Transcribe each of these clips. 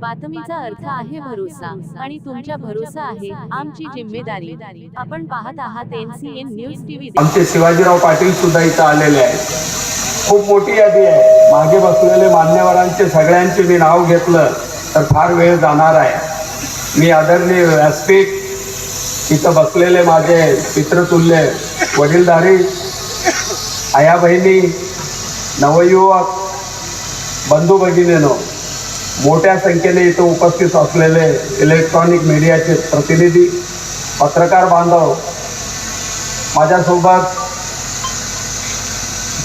बातमीचा अर्थ आहे भरोसा आणि तुमच्या भरोसा आहे आमची जिम्मेदारी. आपण पाहत आहात एनसीएन न्यूज टीव्ही आमचे शिवाजीराव पाटील सुद्धा इथं आलेले आहेत. खूप मोठी यादी आहे. मागे बसलेले मान्यवरांचे सगळ्यांचे मी नाव घेतलं तर फार वेळ जाणार आहे. मी आदरणीय व्यासपीठ इथं बसलेले माझे पितृतुल्य वडीलधारी आया बहिणी नवयुवक बंधू भगिनीनो मोठ्या संख्येने इथं उपस्थित असलेले इलेक्ट्रॉनिक मीडियाचे प्रतिनिधी पत्रकार बांधव माझ्यासोबत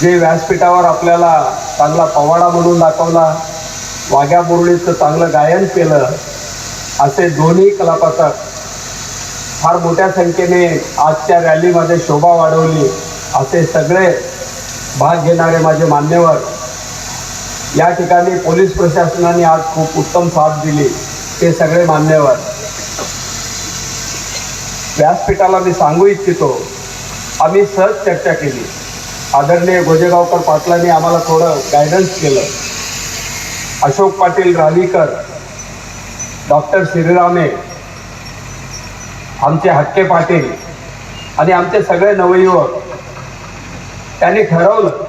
जे व्यासपीठावर आपल्याला चांगला पवाडा म्हणून दाखवला वाघ्या मुरळीचं चांगलं गायन केलं असे दोन्ही कलापथक फार मोठ्या संख्येने आजच्या रॅलीमध्ये शोभा वाढवली असे सगळे भाग घेणारे माझे मान्यवर या ठिकाणी पोलीस प्रशासनाने आज खूप उत्तम साथ दिली ते सगळे मान्यवर. व्यासपीठाला मी सांगू इच्छितो आम्ही सहज चर्चा केली. आदरणीय गोजेगावकर पाटलांनी आम्हाला थोडं गायडन्स केलं. अशोक पाटील रालीकर डॉक्टर श्रीरामे आमचे हक्के पाटील आणि आमचे सगळे नवयुवक त्यांनी ठरवलं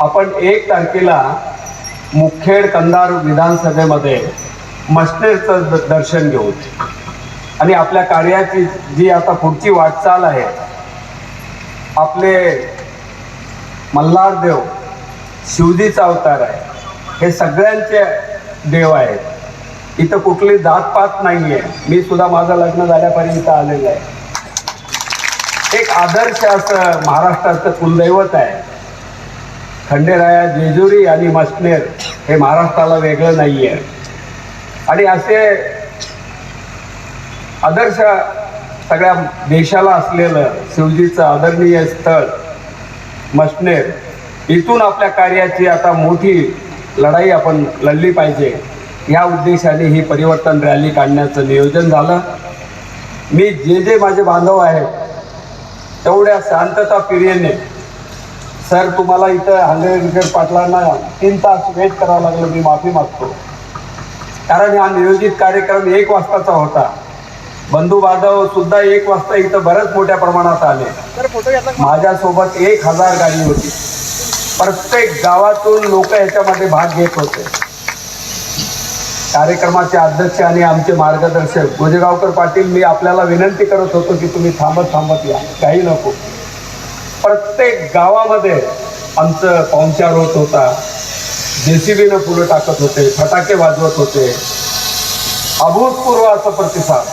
आपण एक तारखेला मुखेड कंधार विधानसभेमध्ये मशनेरचं द- दर्शन घेऊ. आणि आपल्या कार्याची जी आता पुढची वाटचाल आहे आपले मल्हारदेव शिवजीचा अवतार आहे. हे सगळ्यांचे देव आहेत. इथं कुठली जातपात नाही आहे मी सुद्धा माझं लग्न झाल्यापर्यंत आलेलं आहे. एक आदर्श असं महाराष्ट्राचं कुलदैवत आहे. खंडेराया जेजुरी आणि मसनेर हे महाराष्ट्राला वेगळं नाही आहे आणि असे आदर्श सगळ्या देशाला असलेलं शिवजीचं आदरणीय स्थळ मसनेर इथून आपल्या कार्याची आता मोठी लढाई आपण लढली पाहिजे. या उद्देशाने ही परिवर्तन रॅली काढण्याचं नियोजन झालं. मी जे जे माझे बांधव आहेत तेवढ्या शांतता पिरियेने सर तुम्हाला इथं विकेट पाटलांना तीन तास वेट करावं लागलं मी माफी मागतो. कारण हा नियोजित कार्यक्रम एक वाजताचा होता. बंधू बांधव सुद्धा एक वाजता इथं बऱ्याच मोठ्या प्रमाणात आले. माझ्यासोबत एक हजार गाडी होती. प्रत्येक गावातून लोक याच्यामध्ये भाग घेत होते. कार्यक्रमाचे अध्यक्ष आणि आमचे मार्गदर्शक गोजेगावकर पाटील मी आपल्याला विनंती करत होतो की तुम्ही थांबत थांबत या. काही नको. प्रत्येक गावामध्ये आमचं पाहुणचार होत होता. जेसीबीनं फुलं टाकत होते फटाके वाजवत होते. अभूतपूर्व असं प्रतिसाद.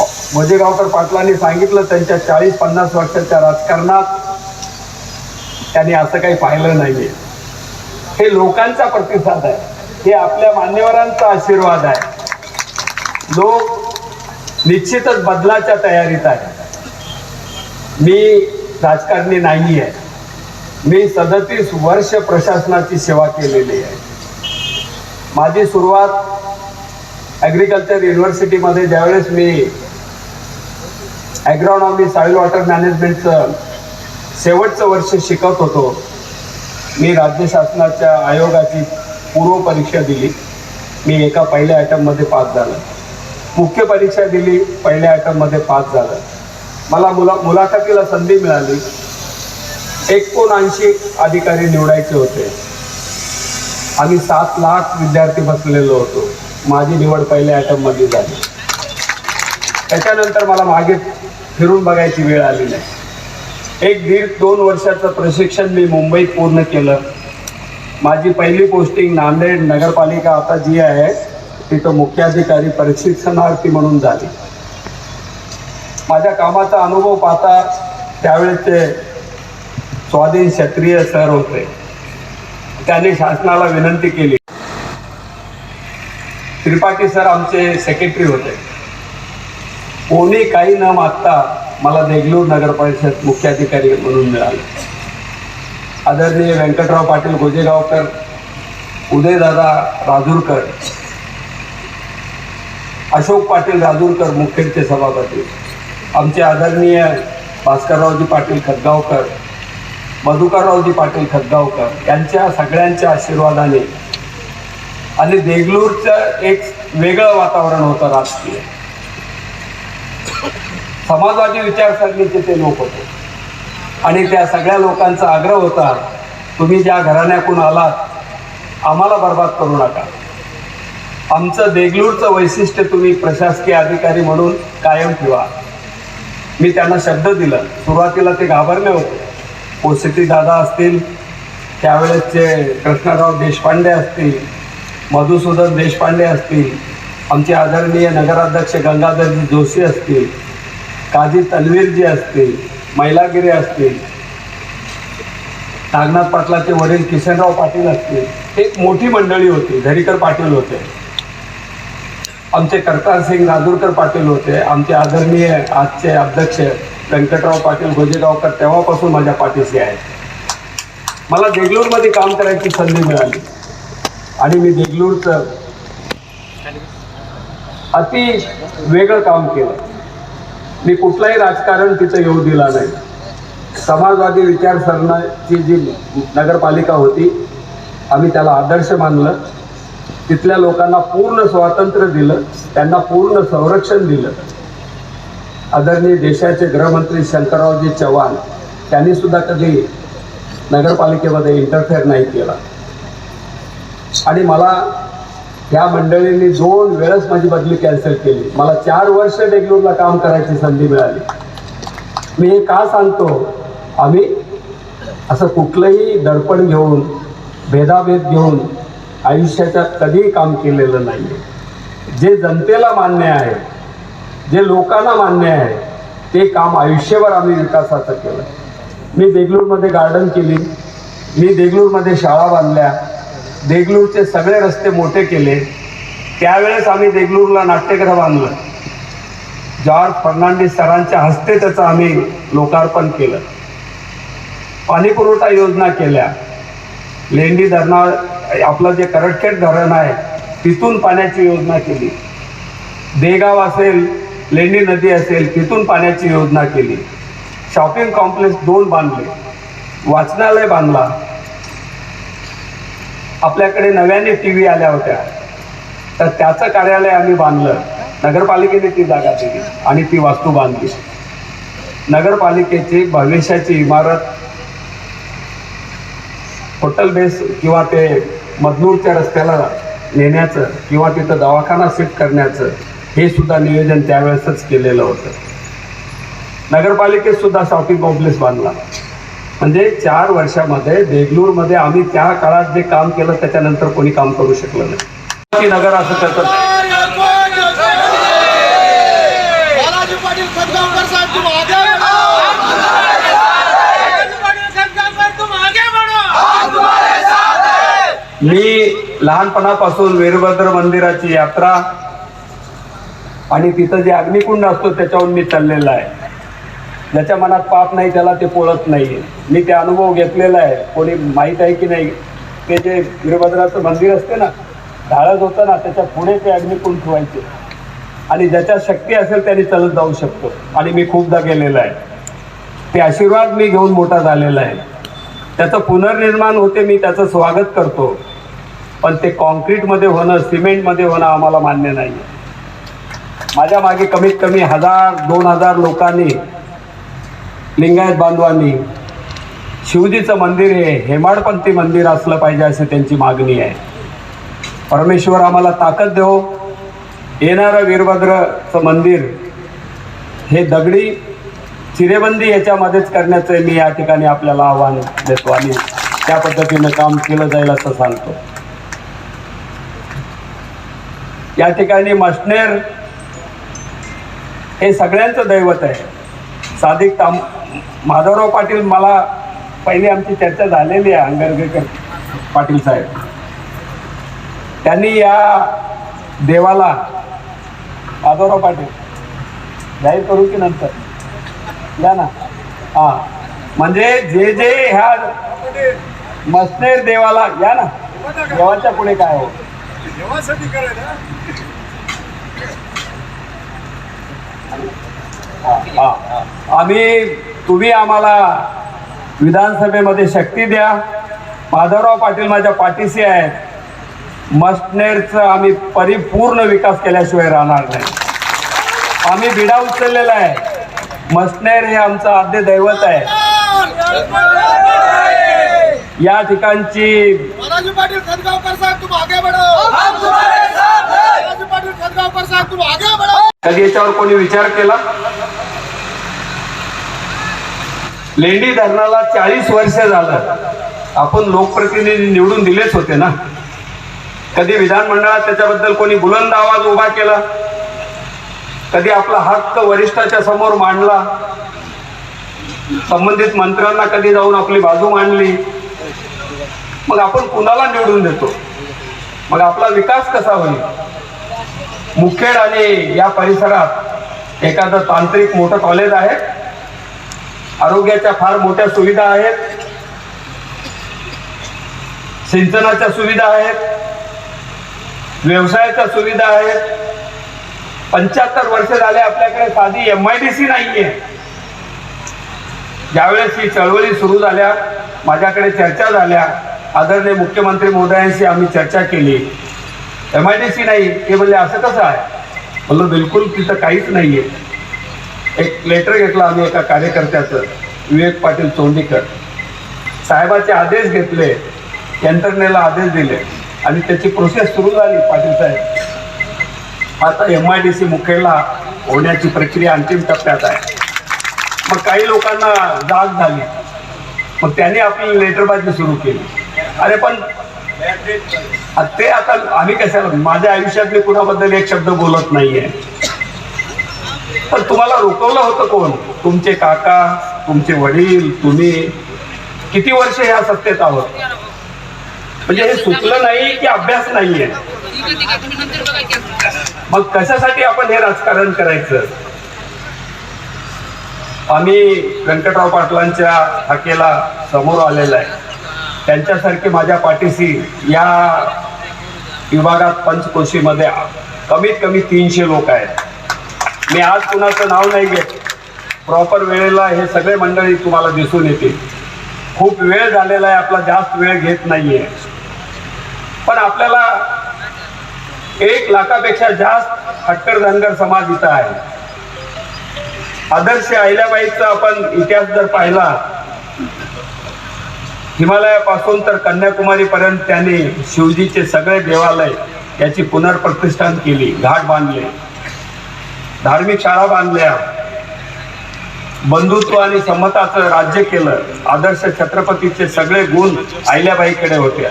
म्हणजे मोजेगावकर पाटलांनी सांगितलं त्यांच्या चाळीस पन्नास वर्षाच्या राजकारणात त्यांनी असं काही पाहिलं नाहीये. हे लोकांचा प्रतिसाद आहे. हे आपल्या मान्यवरांचा आशीर्वाद आहे. लोक निश्चितच बदलाच्या तयारीत आहे मी राजकारणी नाही आहे मी सदतीस वर्ष प्रशासनाची सेवा केलेली आहे. माझी सुरुवात ॲग्रिकल्चर युनिव्हर्सिटीमध्ये ज्यावेळेस मी ॲग्रॉनॉमी सॉईल वॉटर मॅनेजमेंटचं शेवटचं वर्ष शिकत होतो मी राज्य शासनाच्या आयोगाची पूर्व परीक्षा दिली. मी एका पहिल्या आयटममध्ये पास झालं. मुख्य परीक्षा दिली पहिल्या आयटममध्ये पास झालं. मला मुला मुलाखतीला संधी मिळाली. एकोणऐंशी अधिकारी निवडायचे होते. आम्ही सात लाख विद्यार्थी बसलेलो होतो. माझी निवड पहिल्या ॲटममध्ये झाली. त्याच्यानंतर मला मागे फिरून बघायची वेळ आली नाही. एक दीड दोन वर्षाचं प्रशिक्षण मी मुंबईत पूर्ण केलं. माझी पहिली पोस्टिंग नांदेड नगरपालिका आता जी आहे तिथं मुख्याधिकारी प्रशिक्षणार्थी म्हणून झाली. माझ्या कामाचा अनुभव पाहता त्यावेळेचे स्वाधीन क्षत्रिय सर होते. त्यांनी शासनाला विनंती केली. त्रिपाठी सर आमचे सेक्रेटरी होते. कोणी काही न मागता मला देगलूर नगर परिषद मुख्याधिकारी म्हणून मिळाले. आदरणीय व्यंकटराव पाटील गोजेगावकर उदयदादा राजूरकर अशोक पाटील राजूरकर मुखेडचे सभापती. आमचे आदरणीय भास्कररावजी पाटील खतगावकर मधुकररावजी पाटील खतगावकर यांच्या सगळ्यांच्या आशीर्वादाने आणि देगलूरचं एक वेगळं वातावरण होतं राजकीय. समाजवादी विचारसरणीचे ते लोक होते. आणि त्या सगळ्या लोकांचा आग्रह होता तुम्ही ज्या घराण्याकडून आलात आम्हाला बर्बाद करू नका. आमचं देगलूरचं वैशिष्ट्य तुम्ही प्रशासकीय अधिकारी म्हणून कायम ठेवा. मी त्यांना शब्द दिला. सुरुवातीला ते घाबरले होते. कोसिती दादा असतील त्यावेळेसचे कृष्णराव देशपांडे असतील मधुसूदन देशपांडे असतील आमचे आदरणीय नगराध्यक्ष गंगाधरजी जोशी असतील काजी तन्वीरजी असतील मैलागिरी असतील नागनाथ पाटलाचे वडील किशनराव पाटील असतील एक मोठी मंडळी होती धरीकर पाटील होते. आमचे करतार सिंग पाटील होते आमचे आदरणीय आजचे अध्यक्ष व्यंकटराव पाटील गोजेगावकर तेव्हापासून माझ्या पाठीशी आहेत. मला देगलूरमध्ये काम करायची संधी मिळाली. आणि मी देगलूरचं अति वेगळं काम केलं. मी कुठलाही राजकारण तिथं येऊ दिला नाही. समाजवादी विचारसरणाची जी नगरपालिका होती आम्ही त्याला आदर्श मानलं. तिथल्या लोकांना पूर्ण स्वातंत्र्य दिलं त्यांना पूर्ण संरक्षण दिलं. आदरणीय देशाचे गृहमंत्री शंकररावजी चव्हाण त्यांनी सुद्धा कधी नगरपालिकेमध्ये इंटरफेअर नाही केला. आणि मला ह्या मंडळींनी दोन वेळेस माझी बदली कॅन्सल केली. मला चार वर्ष देगलूरला काम करायची संधी मिळाली. मी हे का सांगतो? आम्ही असं कुठलंही दडपण घेऊन भेदाभेद घेऊन आयुष्याच्यात कधीही काम केलेलं नाही आहे जे जनतेला मान्य आहे जे लोकांना मान्य आहे ते काम आयुष्यभर आम्ही विकासाचं केलं. मी देगलूरमध्ये गार्डन केली मी देगलूरमध्ये शाळा बांधल्या देगलूरचे सगळे रस्ते मोठे केले. त्यावेळेस आम्ही देगलूरला नाट्यगृह बांधलं. जॉर्ज फर्नांडिस सरांच्या हस्ते त्याचं आम्ही लोकार्पण केलं. पाणीपुरवठा योजना केल्या. लेंडी धरणा आपलं जे करटखेड धरण आहे तिथून पाण्याची योजना केली. देगाव असेल लेंडी नदी असेल तिथून पाण्याची योजना केली. शॉपिंग कॉम्प्लेक्स दोन बांधले. वाचनालय बांधला. आपल्याकडे नव्याने टी व्ही आल्या होत्या. तर त्याचं कार्यालय आम्ही बांधलं. नगरपालिकेने ती जागा दिली आणि ती वास्तू बांधली. नगरपालिकेची भविष्याची इमारत हॉटेल बेस किंवा ते मजलूरच्या रस्त्याला नेण्याचं किंवा तिथं दवाखाना सेट करण्याचं हे सुद्धा नियोजन त्यावेळेसच केलेलं होतं. नगरपालिकेत सुद्धा शॉपिंग कॉम्प्लेक्स बांधला. म्हणजे चार वर्षामध्ये देगलूरमध्ये आम्ही त्या काळात जे काम केलं त्याच्यानंतर कोणी काम करू शकलं नाही. नगर असं त्याचं बालाजी पाटील खतगावकर साहब तुम आगे बढ़ो बालाजी पाटील खतगावकर तुम आगे बढ़ो मी लहानपणापासून वीरभद्र मंदिराची यात्रा आणि तिथं जे अग्निकुंड असतो त्याच्याहून मी चाललेला आहे. ज्याच्या मनात पाप नाही त्याला ते पोळत नाही मी ते अनुभव घेतलेला आहे. कोणी माहीत आहे की नाही? ते जे वीरभद्राचं मंदिर असते ना ढाळत होतं ना त्याच्या पुढे ते अग्निकुंड ठेवायचे. आणि ज्याच्या शक्ती असेल त्याने चालत जाऊ शकतो. आणि मी खूपदा गेलेला आहे. ते आशीर्वाद मी घेऊन मोठा झालेला आहे. त्याचं पुनर्निर्माण होते मी त्याचं स्वागत करतो. पण ते कॉन्क्रीटमध्ये होणं सिमेंटमध्ये होणं आम्हाला मान्य नाही माझ्या मागे कमीत कमी हजार दोन हजार लोकांनी लिंगायत बांधवांनी शिवजीचं मंदिर हे हेमाडपंथी मंदिर असलं पाहिजे अशी त्यांची मागणी आहे. परमेश्वर आम्हाला ताकद देव. येणारं वीरभद्रचं मंदिर हे दगडी चिरेबंदी याच्यामध्येच करण्याचं मी या ठिकाणी आपल्याला आव्हान देतो आणि त्या पद्धतीनं काम केलं जाईल असं सांगतो. या ठिकाणी मशनेर हे सगळ्यांचं दैवत आहे. साधिक ताम माधवराव पाटील मला पहिली आमची चर्चा झालेली आहे अंगरगेकर पाटील साहेब. त्यांनी या देवाला माधवराव पाटील जाहीर करू की नंतर? या ना? हां. म्हणजे जे जे ह्या मसनेर देवाला या ना? देवाच्या पुढे काय हो? देवासाठी करायला हा, हा. आम्ही तुम्ही आम्हाला विधानसभेमध्ये शक्ती द्या. माधवराव पाटील माझ्या पाठीशी आहेत. मस्टनेरचा आम्ही परिपूर्ण विकास केल्याशिवाय राहणार नाही. आम्ही बिडा उचललेला आहे. मस्टनेर हे आमचं आद्य दैवत आहे. या ठिकाणची कधी याच्यावर कोणी विचार केला? लेंडी धरणाला चाळीस वर्ष झालं. आपण लोकप्रतिनिधी निवडून दिलेच होते ना. कधी विधानमंडळात त्याच्याबद्दल कोणी बुलंद आवाज उभा केला. कधी आपला हक्क वरिष्ठाच्या समोर मांडला. संबंधित मंत्र्यांना कधी जाऊन आपली बाजू मांडली. मग आपण कुणाला निवडून देतो? मग आपला विकास कसा होईल? मुखेड आणि या परिसरात एखादं तांत्रिक मोठं कॉलेज आहे? आरोग्याच्या फार मोठ्या सुविधा आहेत. सिंचनाच्या सुविधा आहेत. व्यवसायाच्या सुविधा आहेत. पंच्याहत्तर वर्ष झाले आपल्याकडे साधी एम आय डी सी नाहीये. ज्यावेळेस ही चळवळी सुरू झाल्या माझ्याकडे चर्चा झाल्या आदरणीय मुख्यमंत्री महोदयांशी आम्ही चर्चा केली. एम आय डी सी नाही ते म्हणले असं कसं आहे? म्हणलं बिलकुल तिथं काहीच नाहीये. एक लेटर घेतलं आम्ही एका कार्यकर्त्याचं विवेक पाटील चोंडीकर. साहेबाचे आदेश घेतले यंत्रणेला आदेश दिले आणि त्याची प्रोसेस सुरू झाली पाटील साहेब. आता एम आय डी सी मुखेडला होण्याची प्रक्रिया अंतिम टप्प्यात आहे. मग काही लोकांना जाग झाली. मग त्यांनी आपली लेटरबाजी सुरू केली. अरे पण ते आता आम्ही कशाला माझ्या आयुष्यातले कुणाबद्दल एक शब्द बोलत नाहीये. पण तुम्हाला रोखवलं होतं कोण? तुमचे काका तुमचे वडील तुम्ही? किती वर्ष या सत्तेत आहोत म्हणजे हे सुचलं नाही की अभ्यास नाहीये. मग कशासाठी आपण हे राजकारण करायचं? आम्ही व्यंकटराव पाटलांच्या हाकेला समोर आलेला आहे. त्यांच्यासारखे माझ्या पाठीशी या विभागात पंचकोशीमध्ये कमीत कमी तीनशे लोक आहेत. मी आज कुणाचं नाव नाही घेत. प्रॉपर वेळेला हे सगळे मंडळी तुम्हाला दिसून येतील. खूप वेळ झालेला आहे आपला जास्त वेळ घेत नाहीये. पण आपल्याला एक लाखापेक्षा जास्त हट्टर धनगर समाज इथं आहे. आदर्श अहिल्याबाईचा आपण इतिहास जर पाहिला हिमालयापासून तर कन्याकुमारीपर्यंत त्यांनी शिवजीचे सगळे देवालय याची पुनर्प्रतिष्ठान केली घाट बांधले. धार्मिक शाळा बांधल्या. बंधुत्व आणि समताचं राज्य केलं. आदर्श छत्रपतीचे सगळे गुण अहिल्याबाईकडे होते.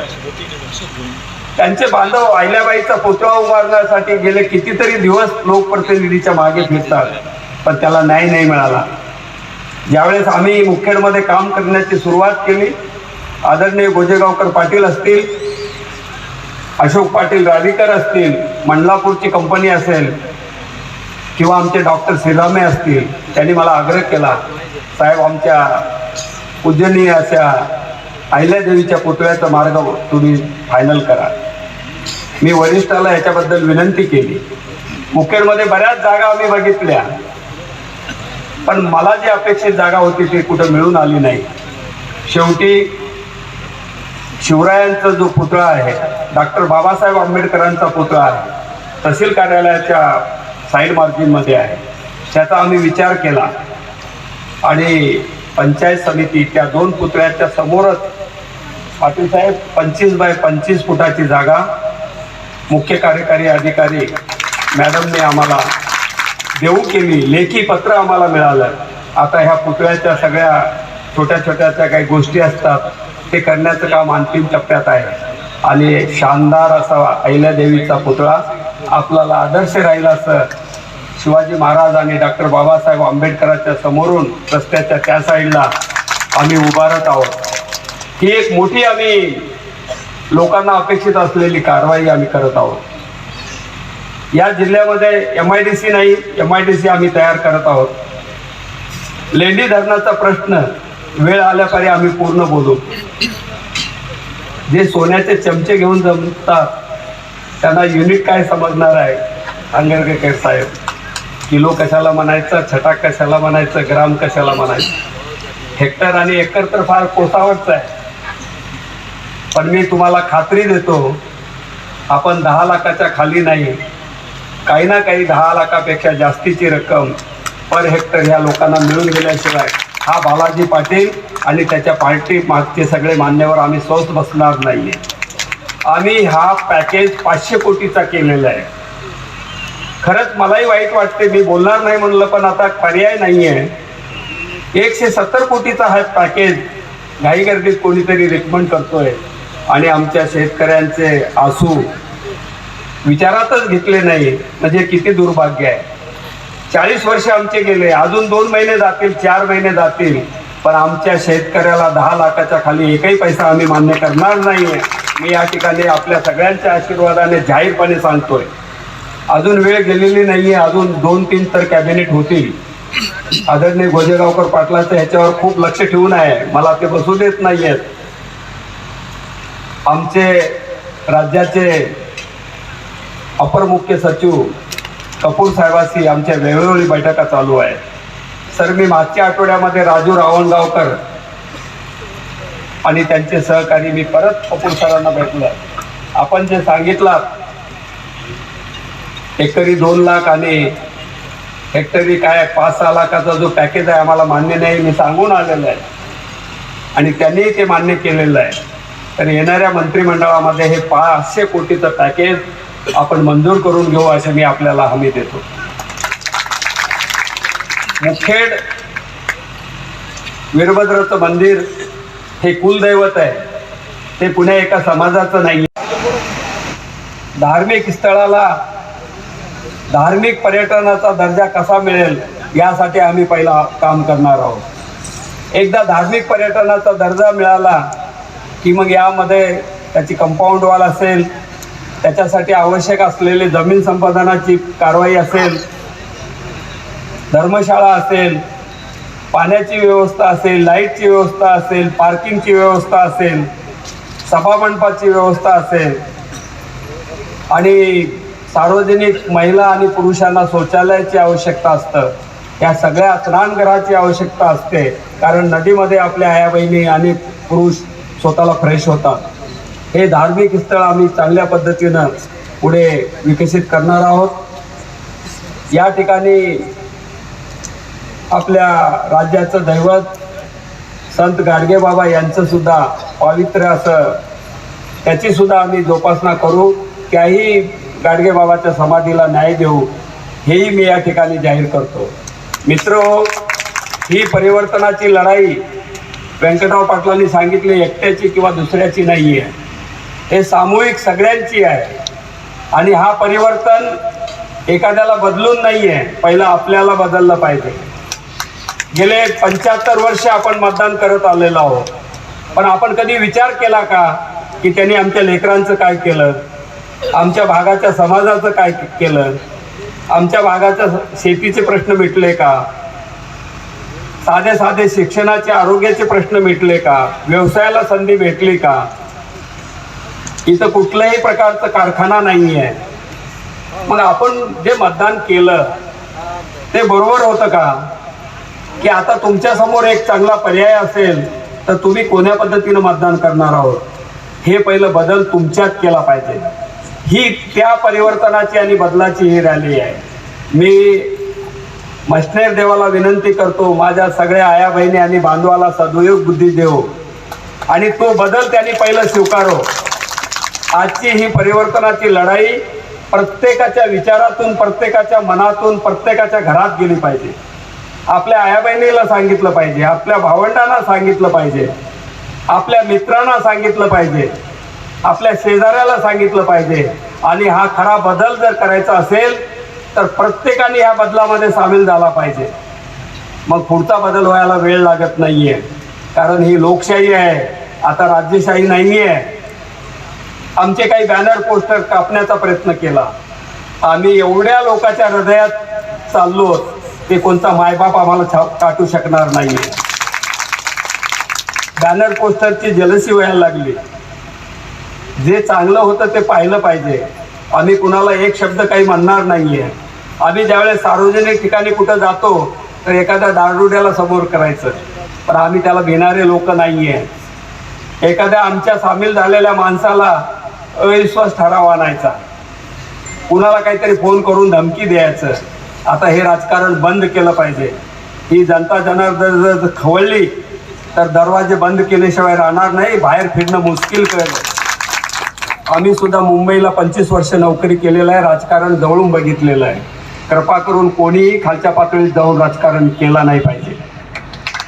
त्यांचे बांधव अहिल्याबाईचा पुतळा उभारण्यासाठी गेले कितीतरी दिवस लोकप्रतिनिधीच्या मागे फिरतात पण त्याला न्याय नाही मिळाला. ज्यावेळेस आम्ही मुखेडमध्ये काम करण्याची सुरुवात केली आदरणीय गोजेगावकर पाटील असतील अशोक पाटील राधिकर असतील मंडलापूरची कंपनी असेल किंवा आमचे डॉक्टर सिलामे असतील त्यांनी मला आग्रह केला साहेब आमच्या पूजनीय अशा अहिल्यादेवीच्या पुतळ्याचा मार्ग तुम्ही फायनल करा. मी वरिष्ठाला याच्याबद्दल विनंती केली. मुखेडमध्ये बऱ्याच जागा आम्ही बघितल्या पण मला जी अपेक्षित जागा होती ती कुठं मिळून आली नाही. शेवटी शिवरायांचा जो पुतळा आहे डॉक्टर बाबासाहेब आंबेडकरांचा पुतळा आहे तहसील कार्यालयाच्या साईड मार्जिनमध्ये आहे. त्याचा आम्ही विचार केला. आणि पंचायत समिती त्या दोन पुतळ्याच्या समोरच पाटील साहेब पंचवीस बाय पंचवीस फुटाची जागा मुख्य कार्यकारी अधिकारी मॅडमने आम्हाला देऊ केली. लेखी पत्र आम्हाला मिळालं. आता ह्या पुतळ्याच्या सगळ्या छोट्या छोट्या त्या काही गोष्टी असतात ते करण्याचं काम अंतिम टप्प्यात आहे. आणि शानदार असा अहिल्यादेवीचा पुतळा आपल्याला आदर्श राहील असं शिवाजी महाराज आणि डॉक्टर बाबासाहेब आंबेडकरांच्या समोरून रस्त्याच्या त्या साईडला आम्ही उभारत आहोत. ही एक मोठी आम्ही लोकांना अपेक्षित असलेली कारवाई आम्ही करत आहोत. या जिल्ह्यामध्ये एम आय डी सी नाही एम आय डी सी आम्ही तयार करत आहोत. लेंडी धरणाचा प्रश्न वेळ आल्यापारी आम्ही पूर्ण बोलू. जे सोन्याचे चमचे घेऊन जमतात त्यांना युनिट काय समजणार आहे? आंगरकर साहेब किलो कशाला म्हणायचं छटाक कशाला म्हणायचं ग्राम कशाला म्हणायचं? हेक्टर आणि एकर तर फार कोसावरच आहे. पण मी तुम्हाला खात्री देतो आपण दहा लाखाच्या खाली नाही. काही ना काही दहा लाखापेक्षा जास्तीची रक्कम पर हेक्टर ह्या लोकांना मिळून गेल्याशिवाय हा बालाजी पाटील आणि त्याच्या पार्टी मागचे सगळे मान्यवर आम्ही स्वस्त बसणार नाही आहे आम्ही हा पॅकेज पाचशे कोटीचा केलेला आहे. खरंच मलाही वाईट वाटते मी बोलणार नाही म्हणलं पण आता पर्याय नाही आहे एकशे सत्तर कोटीचा हा पॅकेज घाई गर्दीत कोणीतरी रिकमेंड करतोय. आणि आमच्या शेतकऱ्यांचे आसू विचारातच घेतले नाही म्हणजे किती दुर्भाग्य आहे. चाळीस वर्ष आमचे गेले अजून दोन महिने जातील चार महिने जातील. पण आमच्या शेतकऱ्याला दहा लाखाच्या खाली एकही पैसा आम्ही मान्य करणार नाहीये. मी या ठिकाणी आपल्या सगळ्यांच्या आशीर्वादाने जाहीरपणे सांगतोय. अजून वेळ गेलेली नाहीये अजून दोन तीन तर कॅबिनेट होतील. आदरणीय गोजेगावकर पाटलाचं ह्याच्यावर खूप लक्ष ठेवून आहे. मला ते बसू देत नाहीयेत. आमचे राज्याचे अपर मुख्य सचिव कपूर साहेबाशी आमच्या वेळोवेळी बैठका चालू आहे सर मी मागच्या आठवड्यामध्ये राजू रावणगावकर आणि त्यांचे सहकारी मी परत कपूर सरांना भेटलो. आपण जे सांगितलं एकरी दोन लाख आणि हेक्टरी काय पाच सहा लाखाचा जो पॅकेज आहे आम्हाला मान्य नाही मी सांगून आलेलं आहे. आणि त्यांनीही ते मान्य केलेलं आहे. तर येणाऱ्या मंत्रिमंडळामध्ये हे पाचशे कोटीचं पॅकेज आपण मंजूर करून घेऊ असे मी आपल्याला हमी देतो. मुखेड वीरभद्राचं मंदिर हे कुलदैवत आहे. ते पुण्या एका समाजाचं नाही धार्मिक स्थळाला धार्मिक पर्यटनाचा दर्जा कसा मिळेल यासाठी आम्ही पहिला काम करणार आहोत. एकदा धार्मिक पर्यटनाचा दर्जा मिळाला की मग यामध्ये त्याची कंपाऊंड वॉल असेल त्याच्यासाठी आवश्यक असलेली जमीन संपादनाची कारवाई असेल धर्मशाळा असेल पाण्याची व्यवस्था असेल लाईटची व्यवस्था असेल पार्किंगची व्यवस्था असेल सभामंडपाची व्यवस्था असेल. आणि सार्वजनिक महिला आणि पुरुषांना शौचालयाची आवश्यकता असतं. या सगळ्या स्नानगृहाची आवश्यकता असते कारण नदीमध्ये आपल्या आया बहिणी आणि पुरुष स्वतःला फ्रेश होतात. हे धार्मिक स्थळ आम्ही चांगल्या पद्धतीनं पुढे विकसित करणार आहोत. या ठिकाणी आपल्या राज्याचं दैवत संत गाडगे बाबा यांचं सुद्धा पावित्र्य असं त्याची सुद्धा आम्ही जोपासना करू. त्याही गाडगे बाबाच्या समाधीला न्याय देऊ हेही मी या ठिकाणी जाहीर करतो. मित्र ही परिवर्तनाची लढाई व्यंकटराव पाटलांनी सांगितली एकट्याची किंवा दुसऱ्याची नाही आहे हे सामूहिक सगळ्यांची आहे. आणि हा परिवर्तन एखाद्याला बदलून नाही आहे पहिलं आपल्याला बदललं पाहिजे. गेले पंच्याहत्तर वर्ष आपण मतदान करत आलेलो आहोत. पण आपण कधी विचार केला का की त्यांनी आमच्या लेकरांचं काय केलं? आमच्या भागाच्या समाजाचं काय केलं? आमच्या भागाच्या शेतीचे प्रश्न मिटले का? साधे साधे शिक्षणाचे आरोग्याचे प्रश्न मिटले का? व्यवसायाला संधी भेटली का? इथं कुठल्याही प्रकारचा कारखाना नाही आहे मग आपण जे मतदान केलं ते बरोबर होतं का? की आता तुमच्यासमोर एक चांगला पर्याय असेल तर तुम्ही कोण्या पद्धतीनं मतदान करणार आहोत? हे पहिलं बदल तुमच्यात केला पाहिजे. ही त्या परिवर्तनाची आणि बदलाची ही रॅली आहे. मी मशनेर देवाला विनंती करतो माझ्या सगळ्या आया बहिणी आणि बांधवाला सदुयोग बुद्धी देव. आणि तो बदल त्यांनी पहिलं स्वीकारो. आजची ही परिवर्तनाची लढाई प्रत्येकाच्या विचारातून प्रत्येकाच्या मनातून प्रत्येकाच्या घरात गेली पाहिजे. आपल्या आया बहिणीला सांगितलं पाहिजे आपल्या भावंडांना सांगितलं पाहिजे आपल्या मित्रांना सांगितलं पाहिजे आपल्या शेजाऱ्याला सांगितलं पाहिजे. आणि हा खरा बदल जर करायचा असेल तर प्रत्येकाने ह्या बदलामध्ये सामील झाला पाहिजे. मग पुढचा बदल व्हायला वेळ लागत नाही आहे कारण ही लोकशाही आहे आता राज्यशाही नाही आहे आमचे काही बॅनर पोस्टर कापण्याचा प्रयत्न केला. आम्ही एवढ्या लोकांच्या हृदयात चाललो ते कोणता मायबाप आम्हाला छा काटू शकणार नाही बॅनर पोस्टरची जलसी व्हायला लागली. जे चांगलं होतं ते पाहिलं पाहिजे. आम्ही कुणाला एक शब्द काही म्हणणार नाही आहे आम्ही ज्यावेळेस सार्वजनिक ठिकाणी कुठं जातो तर एखाद्या दारुड्याला समोर करायचं. पण आम्ही त्याला भिणारे लोक नाही आहे एखाद्या आमच्या सामील झालेल्या माणसाला अविश्वास ठराव आणायचा. कुणाला काहीतरी फोन करून धमकी द्यायचं. आता हे राजकारण बंद केलं पाहिजे. ही जनता जनार्दन जर खवळली तर दरवाजे बंद केल्याशिवाय राहणार नाही बाहेर फिरणं मुश्किल कळलं. आम्ही सुद्धा मुंबईला पंचवीस वर्ष नोकरी केलेलं आहे राजकारण जवळून बघितलेलं आहे. कृपा करून कोणीही खालच्या पातळीत जाऊन राजकारण केला नाही पाहिजे.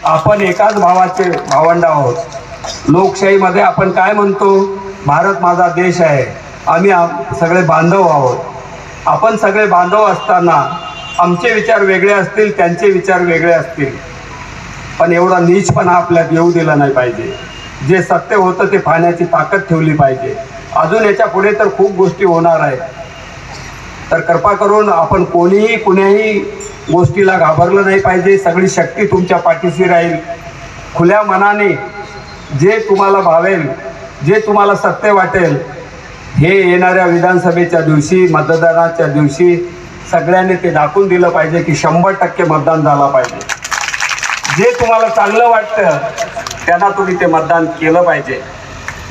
आपण एकाच भावाचे भावंड आहोत. लोकशाहीमध्ये आपण काय म्हणतो? भारत माझा देश आहे. आम्ही आम- सगळे बांधव आहोत. आपण सगळे बांधव असताना आमचे विचार वेगळे असतील त्यांचे विचार वेगळे असतील. पण एवढा नीचपणा आपल्यात येऊ दिला नाही पाहिजे. जे सत्य होतं ते पाहण्याची ताकद ठेवली पाहिजे. अजून याच्यापुढे तर खूप गोष्टी होणार आहेत. तर कृपा करून आपण कोणीही कुण्याही गोष्टीला घाबरलं नाही पाहिजे. सगळी शक्ती तुमच्या पाठीशी राहील. खुल्या मनाने जे तुम्हाला भावेल जे तुम्हाला सत्य वाटेल हे येणाऱ्या विधानसभेच्या दिवशी मतदानाच्या दिवशी सगळ्यांनी ते दाखवून दिलं पाहिजे की शंभर टक्के मतदान झाला पाहिजे. जे तुम्हाला चांगलं वाटतं त्यांना तुम्ही ते मतदान केलं पाहिजे.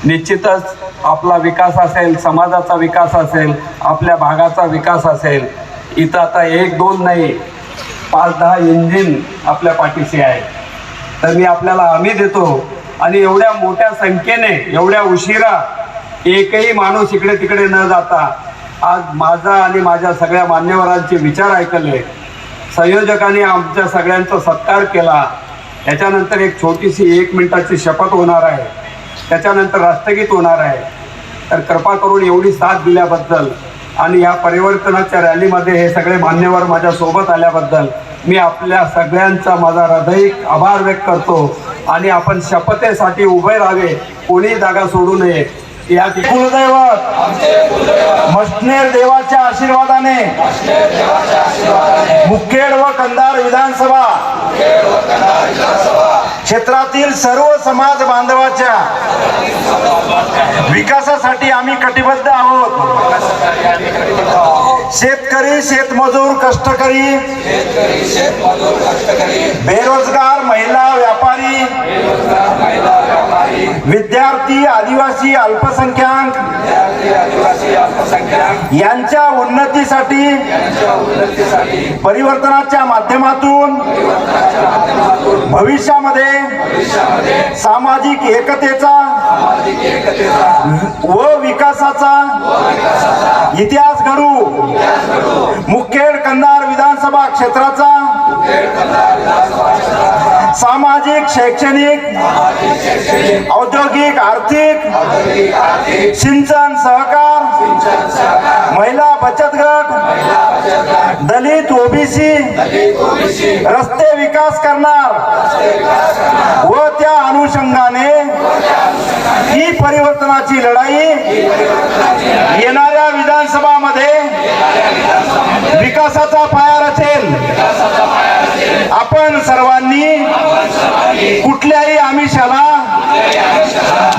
निश्चितच आपला विकास असेल समाजाचा विकास असेल आपल्या भागाचा विकास असेल इथं आता एक दोन नाही पाच दहा इंजिन आपल्या पाठीशी आहे तर मी आपल्याला हमी देतो आणि एवढ्या मोठ्या संख्येने एवढ्या उशिरा एकही माणूस इकडे तिकडे न जाता आज माझा आणि माझ्या सगळ्या मान्यवरांचे विचार ऐकले. संयोजकांनी आमच्या सगळ्यांचा सत्कार केला. त्याच्यानंतर एक छोटीशी एक मिनिटाची शपथ होणार आहे. त्याच्यानंतर राष्ट्रगीत होणार आहे. तर कृपा करून एवढी साथ दिल्याबद्दल आणि या परिवर्तनाच्या रॅलीमध्ये हे सगळे मान्यवर माझ्या सोबत आल्याबद्दल मी आपल्या सगळ्यांचा माझा हृदयिक आभार व्यक्त करतो. आणि आपण शपथेसाठी उभे राहावे. कोणी जागा सोडू नये. या कुलदैवत मस्नेर देवाच्या आशीर्वादाने मुखेड व कंधार विधानसभा क्षेत्रातील सर्व समाज बांधवाच्या विकासासाठी आम्ही कटिबद्ध आहोत. शेतकरी शेतमजूर कष्टकरी बेरोजगार महिला व्यापारी विद्यार्थी आदिवासी अल्पसंख्याक यांच्या उन्नतीसाठी परिवर्तनाच्या माध्यमातून भविष्यामध्ये सामाजिक एकतेचा व विकासाचा इतिहास घडू मुखेड कंधार विधानसभा क्षेत्राचा सामाजिक शैक्षणिक औद्योगिक आर्थिक सिंचन सहकार महिला बचत गट दलित ओबीसी रस्ते विकास करणार. व त्या अनुषंगाने ही परिवर्तनाची लढाई येणाऱ्या विधानसभामध्ये विकासाचा पाया रचेल. आपण सर्वांनी आमिषाला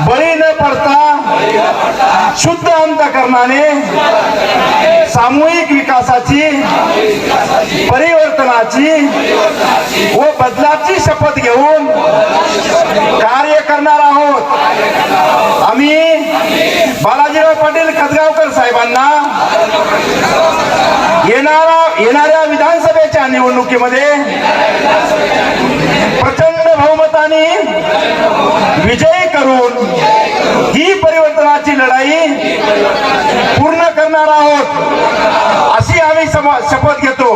बळी न पडता शुद्ध अंतकरणाने सामूहिक विकासाची परिवर्तनाची व बदलाची शपथ घेऊन कार्य करणार आहोत. आम्ही बालाजीराव पाटील खतगावकर साहेबांना येणारा येणाऱ्या विधानसभेच्या निवडणुकीमध्ये प्रचंड बहुमताने विजय करून ही परिवर्तनाची लढाई पूर्ण करणार आहोत अशी आम्ही शपथ घेतो.